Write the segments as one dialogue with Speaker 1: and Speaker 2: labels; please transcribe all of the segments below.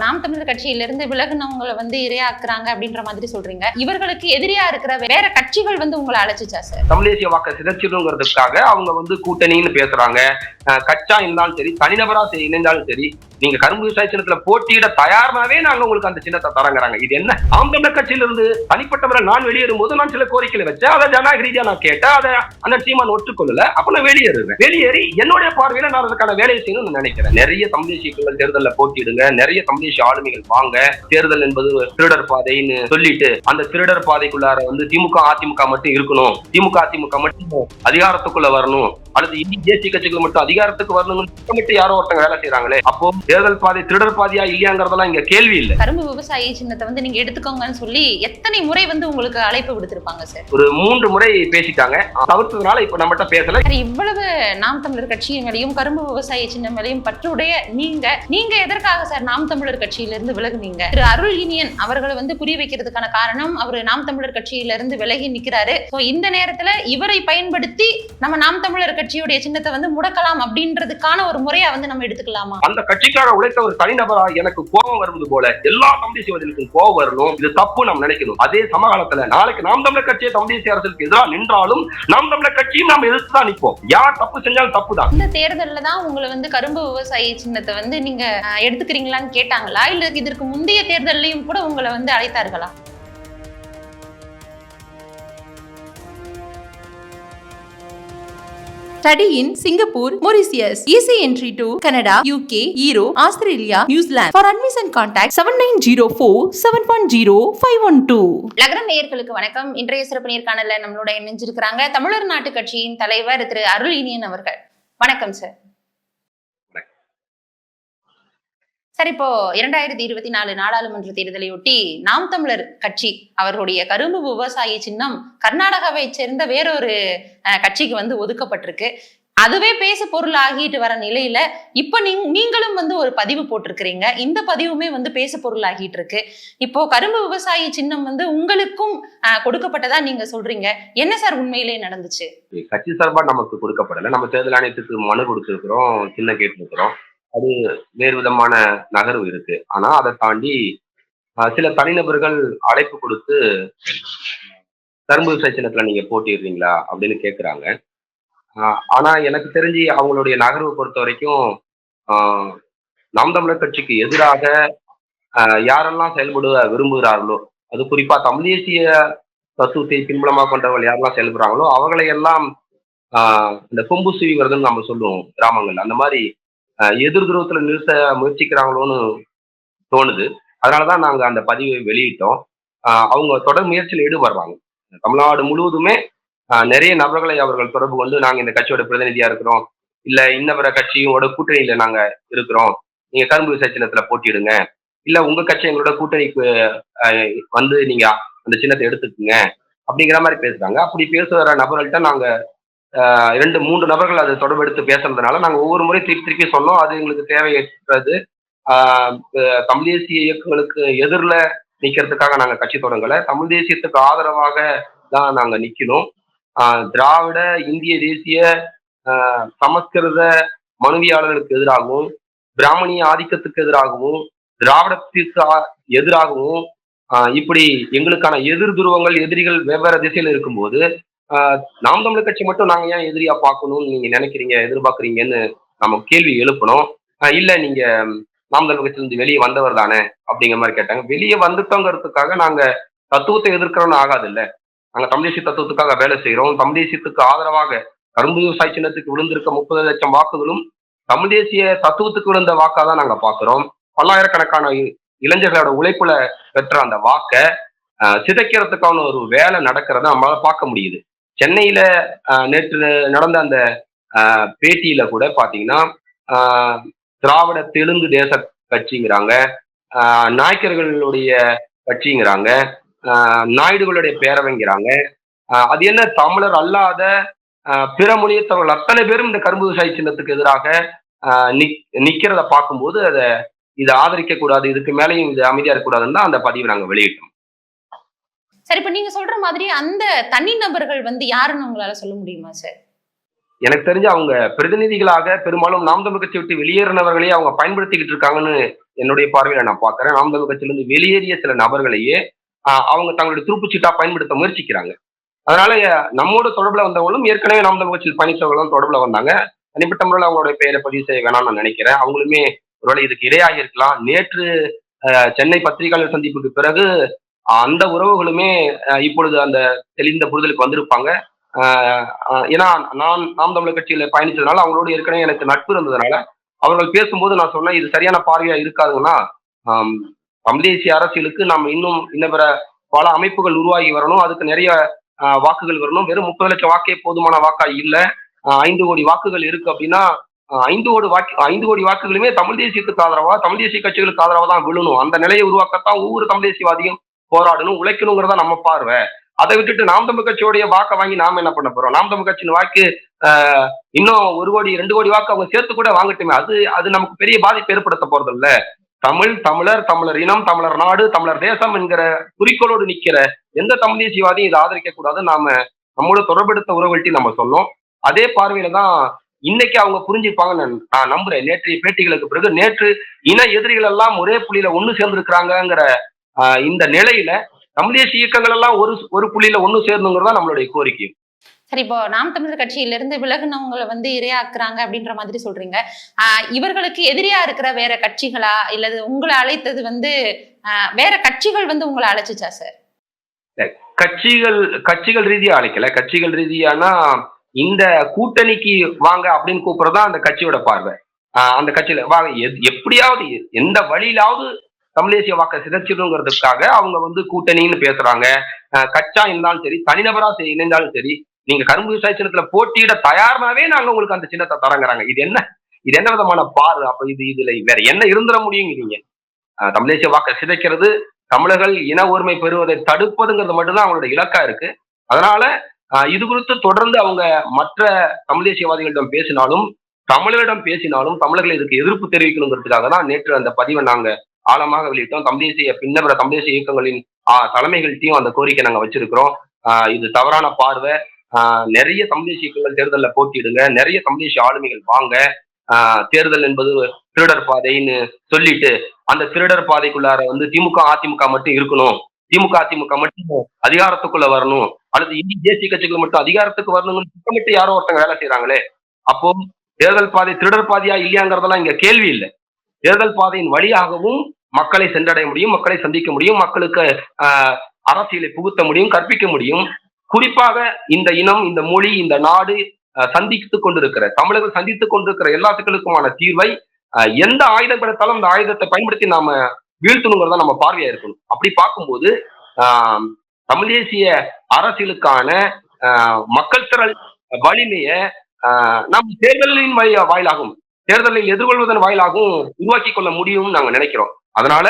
Speaker 1: நாம் தமிழர் கட்சியிலிருந்து விலகுனவங்களை வந்து இரையாக்குறாங்க அப்படின்ற மாதிரி சொல்றீங்க. இவர்களுக்கு எதிரியா இருக்கிற வேற கட்சிகள் வந்து உங்களை அழைச்சிச்சா சார்
Speaker 2: தமிழேசிய வாக்க வாக்கை சிதைச்சிடுங்கிறதுக்காக அவங்க வந்து கூட்டணின்னு பேசுறாங்க. கச்சா கட்சா இருந்தாலும் சரி தனிநபரா சரி இணைந்தாலும் சரி நீங்க கரும்பு விவசாய சின்னத்துல போட்டியிட தயார்னாவே நாங்க உங்களுக்கு அந்த சின்னத்தை தரங்கிறாங்க. இது என்ன? ஆம் தமிழர் கட்சியிலிருந்து தனிப்பட்டவரை நான் வெளியேறும் போது நான் சில கோரிக்கைகளை வச்சேன். அதை ஜனநாயக ரீதியா நான் கேட்டேன். அதை அந்த சீமான் ஒற்றுக்கொள்ளல. அப்ப நான் வெளியேறுவேன். வெளியேறி என்னுடைய பார்வையில நான் அதுக்கான வேலையை செய்யணும்னு நினைக்கிறேன். நிறைய தமிழ் தேசிய தேர்தலில் போட்டியிடுங்க. நிறைய தமிழ் தேசிய ஆளுமைகள் வாங்க தேர்தல் என்பது திருடர் பாதைன்னு சொல்லிட்டு அந்த திருடர் பாதைக்குள்ளார வந்து திமுக அதிமுக மட்டும் இருக்கணும். திமுக அதிமுக மட்டும் அதிகாரத்துக்குள்ள வரணும். அல்லது இந்தி தேசிய கட்சிகள் மட்டும் அதிகாரத்துக்கு வரணும்னு திட்டமிட்டு யாரோ ஒருத்தங்க வேலை செய்யறாங்களே அப்போ தேர்தல் பாதை திருடர் பாதையா இல்லையாங்கிறதெல்லாம் இங்க கேள்வி இல்ல.
Speaker 1: கரும்பு விவசாயி சின்னத்தை வந்து நீங்க எடுத்துக்கோங்கன்னு சொல்லி எத்தனை முறை வந்து உங்களுக்கு அழைப்பு விடுத்திருப்பாங்க சார்?
Speaker 2: ஒரு மூன்று முறை பேசிட்டாங்க. தவிர்த்ததுனால இப்ப நம்மகிட்ட பேசல.
Speaker 1: இவ்வளவு நாம் தமிழர் கட்சியின் மேலையும் கரும்பு விவசாய சின்னம் மேலையும் பற்றுடைய நீங்க நீங்க எதற்காக சார் நாம் தமிழர் கட்சியிலிருந்து விலகுனீங்க. திரு அருள் இனியன் அவர்களை வந்து குறி வைக்கிறதுக்கான காரணம் அவர் நாம் தமிழர் கட்சியிலிருந்து விலகி நிக்கிறாரு. சோ இந்த நேரத்துல இவரை பயன்படுத்தி நம்ம நாம் தமிழர் கட்சியுடைய சின்னத்தை வந்து முடக்கலாம் அப்படின்றதுக்கான ஒரு முறையா வந்து நம்ம எடுத்துக்கலாமா?
Speaker 2: அந்த கட்சிக்காக உழைத்த ஒரு தனிநபரா எனக்கு கோபம் வருவது போல எல்லா தமிழ் தேசியவாதிகளுக்கும் கோபம் வரணும். இது தப்பு நாம் நினைக்கணும். அதே சமகாலத்துல நாளைக்கு நாம் தமிழர் கட்சியை தமிழ் அரசுக்கு எதிராக நின்றாலும் நாம் தமிழர் கட்சியும் நாம் எதிர்த்து தான் நிற்போம். யார் தப்பு செஞ்சாலும் தப்பு தான்
Speaker 1: இந்த தேர்தல்ல தான் உங்களை வந்து கரும்பு விவசாயி சின்னத்தை வந்து நீங்க எடுத்துக்கிறீங்களான்னு கேட்டாங்களா இல்ல இதற்கு முந்தைய தேர்தல்லையும் கூட உங்களை வந்து அழைத்தார்களா
Speaker 3: Study in Singapore, Mauritius. Easy entry to Canada, UK, Europe, Australia, New Zealand. For admission contact 7904 710 512.
Speaker 1: லக்ரம் நேயர்களுக்கு வணக்கம் இன்றைய சிறப்பு நேர்காணல்ல நம்மளோட இணைஞ்சிருக்கிறாங்க தமிழர் நாட்டு கட்சியின் தலைவர் திரு அருள் இனியன் அவர்கள் வணக்கம் சார் சார் இப்போ இரண்டாயிரத்தி இருபத்தி நாலு நாடாளுமன்ற தேர்தலையொட்டி நாம் தமிழர் கட்சி அவர்களுடைய கரும்பு விவசாயி சின்னம் கர்நாடகாவை சேர்ந்த வேறொரு அஹ், கட்சிக்கு வந்து ஒதுக்கப்பட்டிருக்கு. அதுவே பேசு பொருள் ஆகிட்டு வர நிலையில இப்ப நீங்களும் வந்து ஒரு பதிவு போட்டிருக்கிறீங்க. இந்த பதிவுமே வந்து பேசு பொருள் ஆகிட்டு இருக்கு இப்போ கரும்பு விவசாயி சின்னம் வந்து உங்களுக்கும் ஆஹ், கொடுக்கப்பட்டதா நீங்க சொல்றீங்க. என்ன சார் உண்மையிலே நடந்துச்சு?
Speaker 2: கட்சி சார்பா நமக்கு கொடுக்கப்படல. நம்ம தேர்தல் ஆணையத்துக்கு மனு கொடுத்திருக்கிறோம் சின்ன கேட்டிருக்கிறோம். அது வேறு விதமான நகர்வு இருக்கு. ஆனா அதை தாண்டி சில தனிநபர்கள் அழைப்பு கொடுத்து கரும்பு விசேஷத்துல நீங்க போட்டிடுறீங்களா? அப்படின்னு கேக்குறாங்க. அஹ், ஆனா எனக்கு தெரிஞ்சு அவங்களுடைய நகர்வு பொறுத்த வரைக்கும் அஹ், நாம் தமிழர் கட்சிக்கு எதிராக யாரெல்லாம் செயல்பட விரும்புகிறார்களோ அது குறிப்பா தமிழ் தேசிய தத்துவத்தை பின்புலமாக கொண்டவர்கள் யாரெல்லாம் செயல்படுறாங்களோ அவங்களை எல்லாம் ஆஹ் இந்த கொம்பு சுவிங்கிறதுன்னு நம்ம சொல்லுவோம் கிராமங்கள்ல. அந்த மாதிரி எதிர் துருவத்துல நிறுத்த முயற்சிக்கிறாங்களோன்னு தோணுது. அதனாலதான் நாங்க அந்த பதிவை வெளியிட்டோம். அவங்க தொடர் முயற்சியில் ஈடுபடுறாங்க. தமிழ்நாடு முழுவதுமே நிறைய நபர்களை அவர்கள் தொடர்பு கொண்டு நாங்க இந்த கட்சியோட பிரதிநிதியா இருக்கிறோம். இல்ல இன்னவர கட்சியோட கூட்டணியில நாங்க இருக்கிறோம். நீங்க கரும்பு விவசாய சின்னத்துல போட்டியிடுங்க. இல்ல உங்க கட்சி எங்களோட கூட்டணிக்கு வந்து நீங்க அந்த சின்னத்தை எடுத்துக்குங்க. அப்படிங்கிற மாதிரி பேசுறாங்க. அப்படி பேசுகிற நபர்கள்ட்ட நாங்க இரண்டு மூன்று நபர்கள் அதை தொடர்பு எடுத்து பேசுறதுனால நாங்கள் ஒவ்வொரு முறை திருப்பி திருப்பி சொன்னோம். அது எங்களுக்கு தேவையற்றது. ஆஹ் தமிழ் தேசிய இயக்கங்களுக்கு எதிரில் நிற்கிறதுக்காக நாங்கள் கட்சி தொடங்கலை. தமிழ் தேசியத்துக்கு ஆதரவாக தான் நாங்கள் நிற்கணும் ஆஹ் திராவிட இந்திய தேசிய ஆஹ் சமஸ்கிருத மனுவியாளர்களுக்கு எதிராகவும் பிராமணிய ஆதிக்கத்துக்கு எதிராகவும் திராவிடத்திற்கு எதிராகவும் ஆஹ் இப்படி எங்களுக்கான எதிர் துருவங்கள் எதிரிகள் வெவ்வேறு திசையில் இருக்கும்போது நாம் தமிழர் கட்சி மட்டும் நாங்க ஏன் எதிரியா பார்க்கணும்னு நீங்க நினைக்கிறீங்க எதிர்பார்க்குறீங்கன்னு நம்ம கேள்வி எழுப்பணும். இல்ல நீங்க நாம் தமிழர் கட்சியிலிருந்து வெளியே வந்தவர் தானே அப்படிங்கிற மாதிரி கேட்டாங்க. வெளியே வந்துட்டோங்கிறதுக்காக நாங்க தத்துவத்தை எதிர்க்கிறோம்னு ஆகாது இல்ல நாங்க தமிழ் தத்துவத்துக்காக வேலை செய்யறோம் தமிழ் தேசியத்துக்கு ஆதரவாக கரும்பு விவசாய சின்னத்துக்கு விழுந்திருக்க முப்பது லட்சம் வாக்குகளும் தமிழ் தேசிய தத்துவத்துக்கு விழுந்த வாக்கா தான் நாங்க பாக்குறோம் பல்லாயிரக்கணக்கான இ- இளைஞர்களோட உழைப்புல பெற்ற அந்த வாக்க சிதைக்கிறதுக்கான ஒரு வேலை நடக்கிறத நம்மளால பார்க்க முடியுது. சென்னையில நேற்று நடந்த அந்த பேட்டியில கூட பாத்தீங்கன்னா திராவிட தெலுங்கு தேச கட்சிங்கிறாங்க நாயக்கர்களுடைய கட்சிங்கிறாங்க நாயுடுகளுடைய பேரவைங்கிறாங்க அது என்ன தமிழர் அல்லாத பிற மொழியத்தவர்கள் அத்தனை பேரும் இந்த கரும்பு விவசாய சின்னத்துக்கு எதிராக நிக்- நிக்கிறத பார்க்கும்போது அதை இதை ஆதரிக்க கூடாது இதுக்கு மேலேயும் இது அமைதியா இருக்கக்கூடாதுன்னு தான் அந்த பதிவை நாங்கள் வெளியிட்டோம்.
Speaker 1: சார் இப்ப நீங்க சொல்ற மாதிரி அந்த தனி நபர்கள் வந்து யாருன்னு உங்களால சொல்ல முடியுமா சார்
Speaker 2: எனக்கு தெரிஞ்சு அவங்க பிரதிநிதிகளாக பெரும்பாலும் நாம் தமிழ் கட்சி விட்டு வெளியேறினவர்களையே அவங்க பயன்படுத்திக்கிட்டு இருக்காங்கன்னு என்னுடைய பார்வையில நான் பாக்குறேன் நாம் தமிழ் கட்சியிலிருந்து வெளியேறிய சில நபர்களையே ஆஹ் அவங்க தங்களுடைய துருப்புச்சீட்டா பயன்படுத்த முயற்சிக்கிறாங்க. அதனால நம்மோட தொடர்புல வந்தவங்களும் ஏற்கனவே நாம் தமிழ் கட்சியில் பயணித்தவர்களும் தொடர்புல வந்தாங்க. தனிப்பட்ட முறையில் அவங்களுடைய பெயரை பதிவு செய்ய வேணாம்னு நான் நினைக்கிறேன். அவங்களுமே ஒருவேளை இதுக்கு இடையாக இருக்கலாம். நேற்று சென்னை பத்திரிகையாளர் சந்திப்புக்கு பிறகு அந்த உறவுகளுமே இப்பொழுது அந்த தெளிந்த புரிதலுக்கு வந்திருப்பாங்க. ஏன்னா நான் நாம் தமிழர் கட்சியில பயணிச்சதுனால அவங்களோட ஏற்கனவே எனக்கு நட்பு இருந்ததுனால அவர்கள் பேசும்போது நான் சொன்னேன் இது சரியான பார்வையா இருக்காதுன்னா தமிழ்தேசிய தமிழ் தேசிய அரசியலுக்கு நம்ம இன்னும் இன்னும் பிற பல அமைப்புகள் உருவாகி வரணும். அதுக்கு நிறைய வாக்குகள் வரணும். வெறும் முப்பது லட்சம் வாக்கே போதுமான வாக்கா இல்ல. ஐந்து கோடி வாக்குகள் இருக்கு அப்படின்னா ஐந்து கோடி வாக்கு ஐந்து கோடி வாக்குகளுமே தமிழ் தேசியத்துக்கு ஆதரவா தமிழ் தேசிய கட்சிகளுக்கு ஆதரவா தான் விழணும். அந்த நிலையை உருவாக்கத்தான் ஒவ்வொரு தமிழ் தேசியவாதியும் போராடணும் உழைக்கணுங்கிறதா நம்ம பார்வை. அதை விட்டுட்டு நாம் தமிழ் கட்சியோடைய வாக்கை வாங்கி நாம என்ன பண்ண போறோம்? நாம் தமிழ் கட்சியின் வாக்கு இன்னும் ஒரு கோடி ரெண்டு கோடி வாக்கு அவங்க சேர்த்து கூட வாங்கட்டுமே. அது அது நமக்கு பெரிய பாதிப்பு ஏற்படுத்த போறது இல்ல தமிழ் தமிழர் தமிழர் இனம் தமிழர் நாடு தமிழர் தேசம் என்கிற குறிக்கோளோடு நிக்கிற எந்த தமிழ் தேசியவாதியும் இதை ஆதரிக்க கூடாது நாம நம்மளோட தொடர்பெடுத்த உறவுகள்ட்டி நம்ம சொன்னோம் அதே பார்வையில தான் இன்னைக்கு அவங்க புரிஞ்சுப்பாங்கன்னு நான் நம்புறேன். நேற்றைய பேட்டிகளுக்கு பிறகு நேற்று இன எதிரிகள் எல்லாம் ஒரே புள்ளியில ஒண்ணு சேர்ந்திருக்கிறாங்கங்கிற இந்த நிலையில தமிழ் தேசிய இயக்கங்கள் எல்லாம் ஒரு ஒரு புள்ளியில ஒண்ணு சேர்ந்துங்கிறதா நம்மளுடைய கோரிக்கை.
Speaker 1: சரி இப்போ நாம் தமிழர் கட்சியில இருந்து விலகுனவங்களை வந்து இரையாக்குறாங்க அப்படின்ற மாதிரி சொல்றீங்க. ஆஹ் இவர்களுக்கு எதிரியா இருக்கிற வேற கட்சிகளா இல்லது உங்களை அழைத்தது வந்து வேற கட்சிகள் வந்து உங்களை அழைச்சிச்சா சார்?
Speaker 2: கட்சிகள் கட்சிகள் ரீதியா அழைக்கல. கட்சிகள் ரீதியானா இந்த கூட்டணிக்கு வாங்க அப்படின்னு கூப்பிடுறதா அந்த கட்சியோட பார்வை. அந்த கட்சியில வாங்க எப்படியாவது எந்த வழியிலாவது தமிழேசிய வாக்கை சிதைச்சிடணுங்கிறதுக்காக அவங்க வந்து கூட்டணின்னு பேசுறாங்க. கச்சா இருந்தாலும் சரி தனிநபரா செய்- இணைந்தாலும் சரி நீங்க கரும்பு விவசாய சின்னத்துல போட்டியிட தயார்னாவே நாங்க உங்களுக்கு அந்த சின்னத்தை தரங்கிறாங்க. இது என்ன? இது என்ன விதமான பாரு? அப்ப இது இதுல வேற என்ன இருந்துட முடியுங்கிறீங்க? தமிழேசிய வாக்கை சிதைக்கிறது தமிழர்கள் இன ஒருமை பெறுவதை தடுப்பதுங்கிறது மட்டும்தான் அவங்களோட இலக்கா இருக்கு. அதனால இது குறித்து தொடர்ந்து அவங்க மற்ற தமிழ் தேசியவாதிகளிடம் பேசினாலும் தமிழரிடம் பேசினாலும் தமிழர்கள் இதுக்கு எதிர்ப்பு தெரிவிக்கணுங்கிறதுக்காக தான் நேற்று அந்த பதிவை நாங்க ஆழமாக வெளியிட்டோம். தமிழ் தேசிய பின்னபுற தேசிய இயக்கங்களின் ஆஹ் அந்த கோரிக்கை நாங்க வச்சிருக்கிறோம். ஆஹ் இது தவறான பார்வை. ஆஹ் நிறைய தமிழ் தேசிய இயக்கங்கள் தேர்தலில் போட்டியிடுங்க. நிறைய தமிழ் தேசிய ஆளுமைகள் வாங்க. ஆஹ் தேர்தல் என்பது திருடர் பாதைன்னு சொல்லிட்டு அந்த திருடர் பாதைக்குள்ளார வந்து திமுக அதிமுக மட்டும் இருக்கணும். திமுக அதிமுக மட்டும் அதிகாரத்துக்குள்ள வரணும். அல்லது இந்திய தேசிய கட்சிகள் மட்டும் அதிகாரத்துக்கு வரணும்னு திட்டமிட்டு யாரோ ஒருத்தங்க வேலை செய்யறாங்களே அப்போ தேர்தல் பாதை திருடர் பாதையா இல்லையாங்கிறதெல்லாம் இங்க கேள்வி இல்லை. தேர்தல் பாதையின் வழியாகவும் மக்களை சென்றடைய முடியும் மக்களை சந்திக்க முடியும் மக்களுக்கு ஆஹ், அரசியலை புகுத்த முடியும் கற்பிக்க முடியும். குறிப்பாக இந்த இனம் இந்த மொழி இந்த நாடு சந்தித்துக் கொண்டிருக்கிற தமிழர்கள் சந்தித்துக் கொண்டிருக்கிற எல்லாத்துக்களுக்குமான தீர்வை எந்த ஆயுதம் கிடைத்தாலும் அந்த ஆயுதத்தை பயன்படுத்தி நாம வீழ்த்தணுங்கிறத நம்ம பார்வையா இருக்கணும். அப்படி பார்க்கும்போது ஆஹ், தமிழ் தேசிய அரசியலுக்கான ஆஹ், மக்கள் திரள் வலிமைய நம் தேர்தலின் வழி வாயிலாகும் தேர்தலை எதிர்கொள்வதன் வாயிலாகவும் உருவாக்கி கொள்ள முடியும்னு நாங்க நினைக்கிறோம். அதனால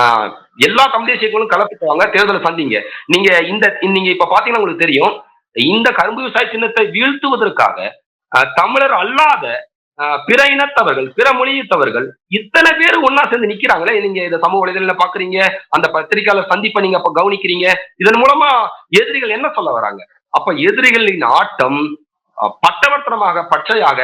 Speaker 2: ஆஹ், எல்லா தமிழ் தேசியங்களும் கலப்பிட்டுவாங்க தேர்தலை சந்திங்க. நீங்க இந்த நீங்க இப்ப பாத்தீங்கன்னா உங்களுக்கு தெரியும் இந்த கரும்பு விவசாய சின்னத்தை வீழ்த்துவதற்காக தமிழர் அல்லாத ஆஹ், பிற இனத்தவர்கள் பிற மொழியத்தவர்கள் இத்தனை பேர் ஒன்னா சேர்ந்து நிக்கிறாங்களே நீங்க இதை சமூக வலைதளத்துல பாக்குறீங்க அந்த பத்திரிகையாளர் சந்திப்பை நீங்க அப்ப கவனிக்கிறீங்க இதன் மூலமா எதிரிகள் என்ன சொல்ல வராங்க? அப்ப எதிரிகளின் ஆட்டம் பட்டவர்த்தனமாக பச்சையாக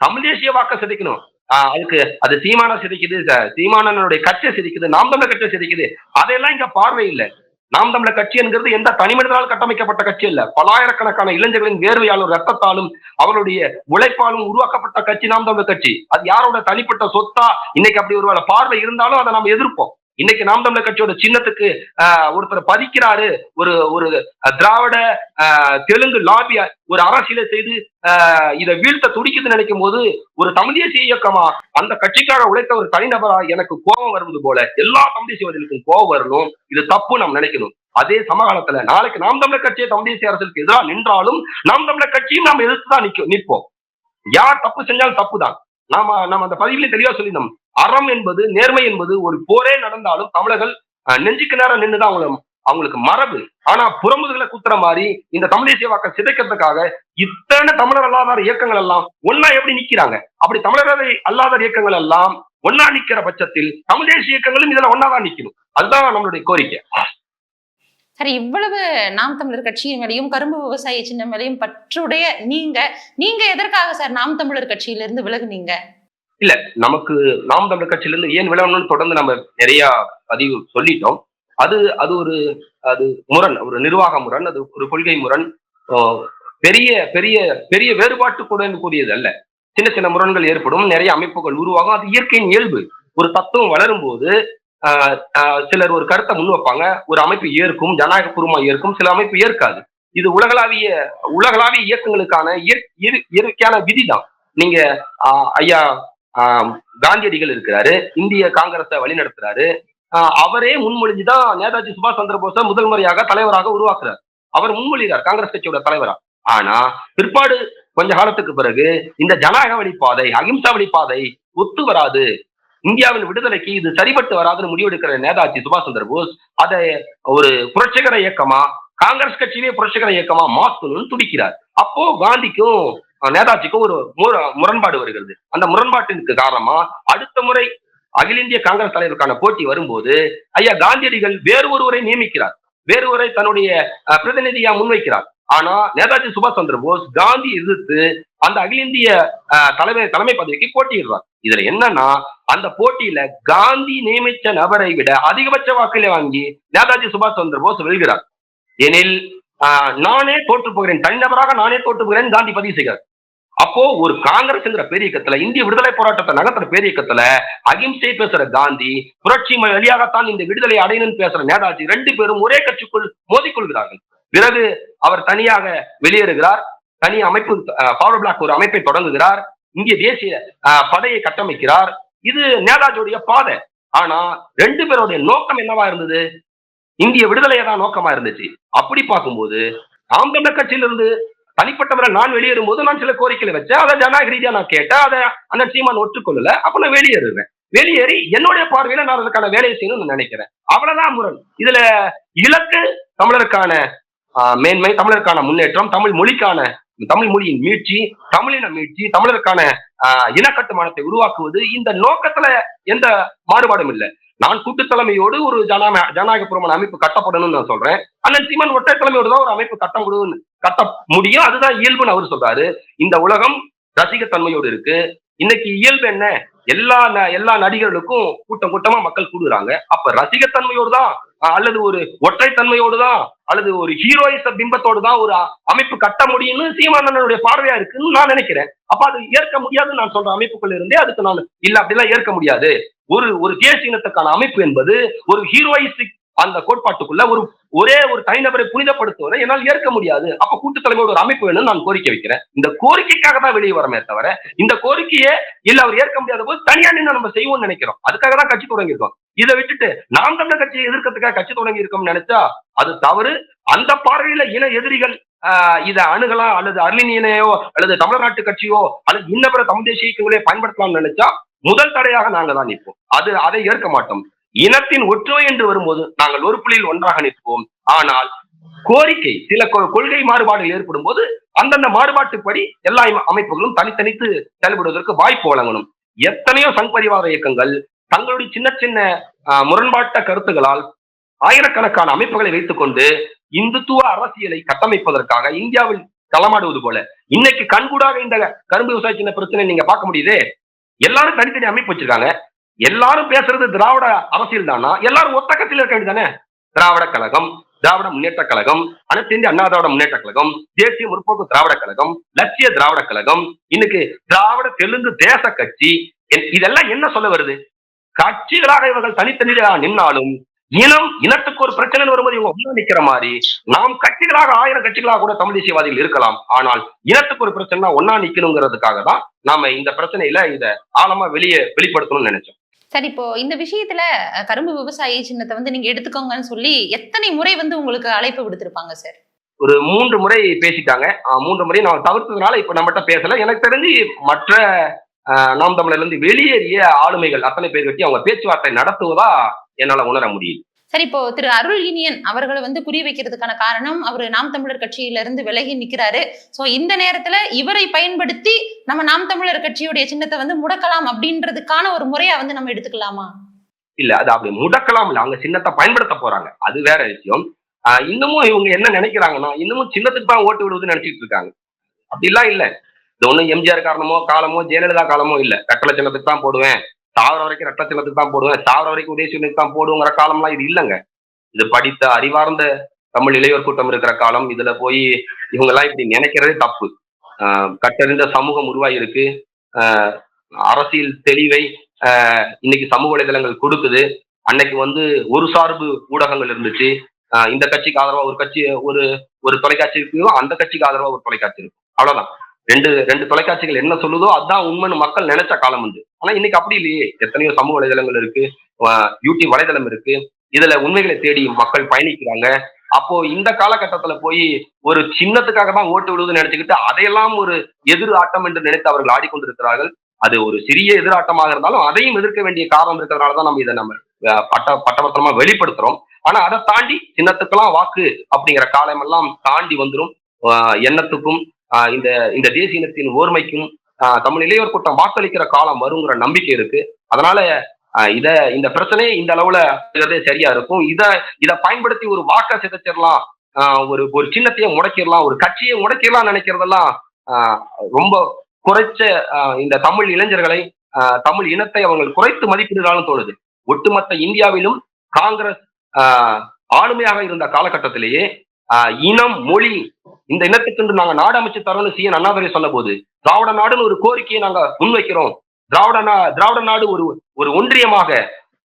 Speaker 2: தமிழ் தேசிய வாக்க சிதைக்கணும். ஆஹ், அதுக்கு அது சீமான சிதைக்குது சீமானனுடைய கட்சி சிதைக்குது நாம் தமிழர் கட்சி சிதைக்குது. அதெல்லாம் இங்க பார்வை இல்லை. நாம் தமிழர் கட்சிங்கிறது எந்த தனிமனிதனால் கட்டமைக்கப்பட்ட கட்சி இல்ல பலாயிரக்கணக்கான இளைஞர்களின் வேர்வையாலும் ரத்தத்தாலும் அவருடைய உழைப்பாலும் உருவாக்கப்பட்ட கட்சி நாம் தமிழர் கட்சி. அது யாரோட தனிப்பட்ட சொத்தா இன்னைக்கு அப்படி ஒரு பார்வை இருந்தாலும் அதை நாம் எதிர்ப்போம். இன்னைக்கு நாம் தமிழர் கட்சியோட சின்னத்துக்கு ஒருத்தர் பதிக்கிறாரு ஒரு ஒரு திராவிட ஆஹ், தெலுங்கு லாபிய ஒரு அரசியலை செய்து இதை வீழ்த்த துடிக்குதுன்னு நினைக்கும் போது ஒரு தமிழ் தேசிய இயக்கமா அந்த கட்சிக்காக உழைத்த ஒரு தனிநபரா எனக்கு கோபம் வருவது போல எல்லா தமிழ் தேசியவாதிகளுக்கும் கோபம் வரணும். இது தப்பு நாம் நினைக்கணும். அதே சமகாலத்துல நாளைக்கு நாம் தமிழர் கட்சியை தமிழ் தேசிய அரசுக்கு எதிராக நின்றாலும் நாம் தமிழர் கட்சியும் நாம் எதிர்த்து தான் நிற்கும் நிற்போம். யார் தப்பு செஞ்சாலும் தப்பு தான் நாம நம்ம அந்த பதிவிலே தெளிவா சொல்லியிருந்தோம் அறம் என்பது நேர்மை என்பது ஒரு போரே நடந்தாலும் தமிழர்கள் அஹ், நெஞ்சுக்கு நேரம் நின்றுதான் அவங்கள அவங்களுக்கு மரபு. ஆனா புறமுதுகளை குத்துற மாதிரி இந்த தமிழ் தேசிய வாக்கை சிதைக்கிறதுக்காக இத்தனை தமிழர் அல்லாதார் இயக்கங்கள் எல்லாம் ஒன்னா எப்படி நிக்கிறாங்க? அப்படி தமிழர் அல்லாதார் இயக்கங்கள் எல்லாம் ஒன்னா நிக்கிற பட்சத்தில் தமிழ் தேசிய இயக்கங்களும் இதுல ஒன்னாதான் நிக்கணும். அதுதான் நம்மளுடைய கோரிக்கை.
Speaker 1: சரி இவ்வளவு நாம் தமிழர் கட்சியின் மேலையும் கரும்பு விவசாய சின்ன மேலையும் பற்றுடைய நீங்க நீங்க எதற்காக சார் நாம் தமிழர் கட்சியிலிருந்து விலகுனீங்க?
Speaker 2: இல்ல நமக்கு நாம் தமிழர் கட்சியிலிருந்து ஏன் விலகணும்னு தொடர்ந்து நம்ம நிறைய பதிவு சொல்லிட்டோம். அது அது ஒரு அது முரண் ஒரு நிர்வாக முரண் அது ஒரு கொள்கை முரண். பெரிய பெரிய பெரிய பெரிய வேறுபாட்டுக்குடன் கூடியது அல்ல. சின்ன சின்ன முரண்கள் ஏற்படும் நிறைய அமைப்புகள் உருவாகும். அது இயற்கையின் இயல்பு. ஒரு தத்துவம் வளரும் போது ஆஹ் சிலர் ஒரு கருத்தை முன் வைப்பாங்க. ஒரு அமைப்பு ஏற்கும் ஜனநாயக பூர்வமா ஏற்கும் சில அமைப்பு ஏற்காது. இது உலகளாவிய உலகளாவிய இயக்கங்களுக்கான இயற்கையான விதிதான். நீங்க ஐயா காந்தியடிகள் இருக்கிறாரு இந்திய காங்கிரஸை வழிநடத்துறாரு. ஆஹ் அவரே முன்மொழிஞ்சுதான் நேதாஜி சுபாஷ் சந்திர போஸை முதல் முறையாக தலைவராக உருவாக்குறார். அவர் முன்மொழிகிறார் காங்கிரஸ் கட்சியோட தலைவரா. ஆனா பிற்பாடு கொஞ்ச காலத்துக்கு பிறகு இந்த ஜனநாயக வழிப்பாதை அகிம்சா வழிப்பாதை ஒத்து வராது. இந்தியாவின் விடுதலைக்கு இது சரிபட்டு வராதுன்னு முடிவெடுக்கிற நேதாஜி சுபாஷ் சந்திர போஸ் அதை ஒரு புரட்சிகர இயக்கமா காங்கிரஸ் கட்சியிலே புரட்சிகர இயக்கமா மாத்தணும்னு துடிக்கிறார். அப்போ காந்திக்கும் நேதாஜிக்கும் ஒரு முர- முரண்பாடு வருகிறது. அந்த முரண்பாட்டிற்கு காரணமா அடுத்த முறை அகில இந்திய காங்கிரஸ் தலைவருக்கான போட்டி வரும்போது ஐயா காந்தியடிகள் வேறு ஒருவரை நியமிக்கிறார். வேறு ஒருவரை தன்னுடைய பிரதிநிதியா முன்வைக்கிறார். ஆனா நேதாஜி சுபாஷ் சந்திர போஸ் காந்தி எதிர்த்து அந்த அகில இந்திய அஹ், தலைமை தலைமை பதவிக்கு போட்டியிடுறார். இதுல என்னன்னா அந்த போட்டியில காந்தி நியமித்த நபரை விட அதிகபட்ச வாக்குகளை வாங்கி நேதாஜி சுபாஷ் சந்திர போஸ் வெல்கிறார். எனில் நானே தோற்று போகிறேன். தனிநபராக நானே தோற்று போகிறேன். காந்தி பதிவு செய்கிறார் அப்போ ஒரு காங்கிரஸ்ங்கிற பெரிய இயக்கத்துல இந்திய விடுதலை போராட்டத்தை நகர்த்துற பெரிய இயக்கத்துல அகிம்சை பேசுற காந்தி புரட்சி வழியாகத்தான் இந்த விடுதலை அடையணும்னு பேசுற நேதாஜி ரெண்டு பேரும் ஒரே கட்சிக்குள் மோதிக்கொள்கிறார்கள். பிறகு அவர் தனியாக வெளியேறுகிறார். தனி அமைப்பு பவர் பிளாக் ஒரு அமைப்பை தொடங்குகிறார். இந்திய தேசிய ஆஹ், படையை கட்டமைக்கிறார். இது நேதாஜியுடைய பாதை. ஆனா ரெண்டு பேருடைய நோக்கம் என்னவா இருந்தது? இந்திய விடுதலையை தான் நோக்கமா இருந்துச்சு. அப்படி பார்க்கும்போது நாம் தமிழர் கட்சியிலிருந்து தனிப்பட்டவரை நான் வெளியேறும் போது நான் சில கோரிக்கைகளை வச்சேன். அதை ஜனநாயக ரீதியா நான் கேட்டேன். அதை அந்த சீமான் ஒற்றுக்கொள்ளல. அப்ப நான் வெளியேறுவேன். வெளியேறி என்னுடைய பார்வையில நான் அதுக்கான வேலையை செய்யணும்னு நான் நினைக்கிறேன். அவ்வளவுதான் முரண். இதுல இலக்கு தமிழருக்கான மேன்மை தமிழருக்கான முன்னேற்றம் தமிழ் மொழிக்கான தமிழ் மொழியின் மீட்சி தமிழின மீட்சி தமிழருக்கான இனக்கட்டுமானத்தை உருவாக்குவது இந்த நோக்கத்துல எந்த மாறுபாடும் இல்லை. நான் கூட்டு தலைமையோடு ஒரு ஜனநாய ஜனநாயக புறமான அமைப்பு கட்டப்படணும்னு நான் சொல்றேன். அண்ணன் சீமன் ஒற்றை தலைமையோடு தான் ஒரு அமைப்பு கட்ட முடியும் கட்ட முடியும். அதுதான் இயல்புன்னு அவர் சொல்றாரு. இந்த உலகம் ரசிகத்தன்மையோடு இருக்கு. இன்னைக்கு இயல்பு என்ன? எல்லா ந- எல்லா நடிகர்களுக்கும் கூட்டம் கூட்டமா மக்கள் கூடுறாங்க. அப்ப ரசிகத்தன்மையோடு தான் அல்லது ஒரு ஒற்றைத்தன்மையோடு தான் அல்லது ஒரு ஹீரோயிச பிம்பத்தோடு தான் ஒரு அமைப்பு கட்ட முடியும்னு சீமானனுடைய பார்வையா இருக்குன்னு நான் நினைக்கிறேன். அப்ப அது ஏற்க முடியாதுன்னு நான் சொல்ற அமைப்புக்குள்ள இருந்தே அதுக்கு நான் இல்ல அப்படிலாம் ஏற்க முடியாது. ஒரு ஒரு தேசிய இனத்துக்கான அமைப்பு என்பது ஒரு ஹீரோயிஸ்டிக் அந்த கோட்பாட்டுக்குள்ள ஒரு ஒரே ஒரு தனிநபரை புனிதப்படுத்துவதை என்னால் ஏற்க முடியாது. அப்ப கூட்டு தலைமையோட ஒரு அமைப்பு வேணும்னு நான் கோரிக்கை வைக்கிறேன். இந்த கோரிக்கைக்காக தான் வெளியே வரமே தவிர இந்த கோரிக்கையே இல்ல அவர் ஏற்க முடியாத போது தனியா நின்று நம்ம செய்வோம்னு நினைக்கிறோம். அதுக்காக தான் கட்சி தொடங்கியிருக்கோம். இதை விட்டுட்டு நாம் தமிழர் கட்சியை எதிர்க்கிறதுக்காக கட்சி தொடங்கி இருக்கோம்னு நினைச்சா அது தவறு. அந்த பார்வையில இன எதிரிகள் ஆஹ் இதை அணுகலாம் அல்லது அருளினியனையோ அல்லது தமிழ்நாட்டு கட்சியோ அல்லது இன்னபிற தமிழ் தேசிய இயக்கங்களே பயன்படுத்தலாம்னு நினைச்சா முதல் தடையாக நாங்க தான் நிற்போம். அது அதை ஏற்க மாட்டோம். இனத்தின் ஒற்றுமை என்று வரும்போது நாங்கள் ஒரு புள்ளியில் ஒன்றாக நிற்போம். ஆனால் கோரிக்கை சில கொ- கொள்கை மாறுபாடுகள் ஏற்படும் போது அந்தந்த மாறுபாட்டுப்படி எல்லா அமைப்புகளும் தனித்தனித்து செயல்படுவதற்கு வாய்ப்பு வழங்கணும். எத்தனையோ சங்பரிவார இயக்கங்கள் தங்களுடைய சின்ன சின்ன முரண்பாட்ட கருத்துகளால் ஆயிரக்கணக்கான அமைப்புகளை வைத்துக்கொண்டு இந்துத்துவ அரசியலை கட்டமைப்பதற்காக இந்தியாவில் களமாடுவது போல இன்னைக்கு கண்கூடாக இந்த கரும்பு விவசாய சின்ன பிரச்சனை நீங்க பார்க்க முடியுதே? எல்லாரும் தனித்தனி அமைப்பு வச்சிருக்காங்க. எல்லாரும் பேசுறது திராவிட அரசியல் தானா? எல்லாரும் ஒத்தக்கத்தில் இருக்க வேண்டியதானே திராவிட கழகம் திராவிட முன்னேற்ற கழகம் அனைத்து இந்திய அண்ணா திராவிட முன்னேற்ற கழகம் தேசிய முற்போக்கு திராவிட கழகம் லட்சிய திராவிட கழகம் இன்னைக்கு திராவிட தெலுங்கு தேச கட்சி என்- இதெல்லாம் என்ன சொல்ல வருது? கட்சிகளாக இவர்கள் தனித்தனியாக நின்னாலும் இனம் இனத்துக்கு ஒரு பிரச்சனை வரும்போது இவங்க ஒண்ணா நிக்கிற மாதிரி நாம் கட்சிகளாக ஆயிரம் கட்சிகளாக கூட தமிழ் தேசியவாதிகள் இருக்கலாம். ஆனால் இனத்துக்கு ஒரு பிரச்சனை ஒன்னா நிக்கணுங்கிறதுக்காக தான் நாம இந்த பிரச்சனையில இத ஆழமா வெளியே வெளிப்படுத்தணும்னு நினைச்சோம்.
Speaker 1: சரி இப்போ இந்த விஷயத்துல கரும்பு விவசாயி சின்னத்தை வந்து நீங்க எடுத்துக்கோங்கன்னு சொல்லி எத்தனை முறை வந்து உங்களுக்கு அழைப்பு விடுத்திருப்பாங்க சார்?
Speaker 2: ஒரு மூன்று முறை பேசிட்டாங்க. மூன்று முறை நான் தவிர்த்ததுனால இப்ப நம்மகிட்ட பேசல. எனக்கு தெரிஞ்சு மற்ற நாம் தமிழர்ல இருந்து வெளியேறிய ஆளுமைகள் அத்தனை பேர் பற்றி அவங்க பேச்சுவார்த்தை நடத்துவதா என்னால உணர முடியுது.
Speaker 1: சரி இப்போ திரு அருள் இனியன் அவர்களை வந்து குறி வைக்கிறதுக்கான காரணம் அவர் நாம் தமிழர் கட்சியில இருந்து விலகி நிக்கிறாரு. சோ இந்த நேரத்துல இவரை பயன்படுத்தி நம்ம நாம் தமிழர் கட்சியுடைய சின்னத்தை வந்து முடக்கலாம் அப்படின்றதுக்கான ஒரு முறையா வந்து நம்ம எடுத்துக்கலாமா?
Speaker 2: இல்ல அது அப்படி முடக்கலாம் இல்ல. அவங்க சின்னத்தை பயன்படுத்த போறாங்க. அது வேற விஷயம். ஆஹ் இன்னமும் இவங்க என்ன நினைக்கிறாங்கன்னா இன்னமும் சின்னத்துக்கு தான் ஓட்டு விடுவதுன்னு நினைச்சிட்டு இருக்காங்க. அப்படிலாம் இல்ல. இது ஒண்ணும் எம்ஜிஆர் காரணமோ காலமோ ஜெயலலிதா காலமோ இல்ல. கட்டளை சின்னத்துக்கு தான் போடுவேன். சாவர வரைக்கும் ரெட்டல தான் போடுவேன். சாவர வரைக்கும் உதயசூரியனுக்கு தான் போடுங்கிற காலம்லாம் இது இல்லைங்க. இது படித்த அறிவார்ந்த தமிழ் இளையோர் கூட்டம் இருக்கிற காலம். இதுல போய் இவங்க எல்லாம் இப்படி நினைக்கிறதே தப்பு. ஆஹ் கட்டறிந்த சமூகம் உருவாகியிருக்கு. ஆஹ் அரசியல் தெளிவை ஆஹ் இன்னைக்கு சமூக வலைதளங்கள் கொடுக்குது. அன்னைக்கு வந்து ஒரு சார்பு ஊடகங்கள் இருந்துச்சு. ஆஹ் இந்த கட்சிக்கு ஆதரவா ஒரு கட்சி ஒரு ஒரு தொலைக்காட்சி இருக்கு அந்த கட்சிக்கு ஆதரவா ஒரு தொலைக்காட்சி இருக்கும். அவ்வளவுதான். ரெண்டு ரெண்டு தொலைக்காட்சிகள் என்ன சொல்லுதோ அதான் உண்மைன்னு மக்கள் நினைச்ச காலம் உண்டு. ஆனா இன்னைக்கு அப்படி இல்லையே. எத்தனையோ சமூக வலைதளங்கள் இருக்கு யூடியூப் வலைதளம் இருக்கு. இதுல உண்மைகளை தேடி மக்கள் பயணிக்கிறாங்க. அப்போ இந்த காலகட்டத்துல போய் ஒரு சின்னத்துக்காக தான் ஓட்டு விடுவதுன்னு நினைச்சுக்கிட்டு அதையெல்லாம் ஒரு எதிர் ஆட்டம் என்று நினைத்து அவர்கள் ஆடிக்கொண்டிருக்கிறார்கள். அது ஒரு சிறிய எதிராட்டமாக இருந்தாலும் அதையும் எதிர்க்க வேண்டிய காரணம் இருக்கிறதுனாலதான் நம்ம இதை நம்ம பட்ட பட்டபத்திரமா வெளிப்படுத்துறோம். ஆனா அதை தாண்டி சின்னத்துக்கெல்லாம் வாக்கு அப்படிங்கிற காலம் எல்லாம் தாண்டி வந்துடும் எண்ணத்துக்கும் இந்த இந்த தேசிய இனத்தின் ஓர்மைக்கும் ஆஹ், தமிழ் இளையோர் கூட்டம் வாக்களிக்கிற காலம் வருங்கிற நம்பிக்கை இருக்கு. அதனால ஆஹ், இத இந்த பிரச்சனையே இந்த அளவுல சரியா இருக்கும். இத இத பயன்படுத்தி ஒரு வாக்க சிதைச்சிடலாம். ஆஹ், ஒரு ஒரு சின்னத்தையே முடக்கிடலாம். ஒரு கட்சியை முடக்கிடலாம் நினைக்கிறதெல்லாம் ஆஹ், ரொம்ப குறைச்ச ஆஹ், இந்த தமிழ் இளைஞர்களை ஆஹ், தமிழ் இனத்தை அவங்க குறைத்து மதிப்பிடுறாலும் தோணுது. ஒட்டுமொத்த இந்தியாவிலும் காங்கிரஸ் ஆஹ், ஆளுமையாக இருந்த காலகட்டத்திலேயே ஆஹ், இனம் மொழி இந்த இனத்துக்கு நாங்க நாடு அமைச்சு தரோம்னு சி அண்ணாதுரை சொன்ன போது திராவிட நாடுன்னு ஒரு கோரிக்கையை நாங்க முன்வைக்கிறோம். திராவிட நா திராவிட நாடு ஒரு ஒரு ஒன்றியமாக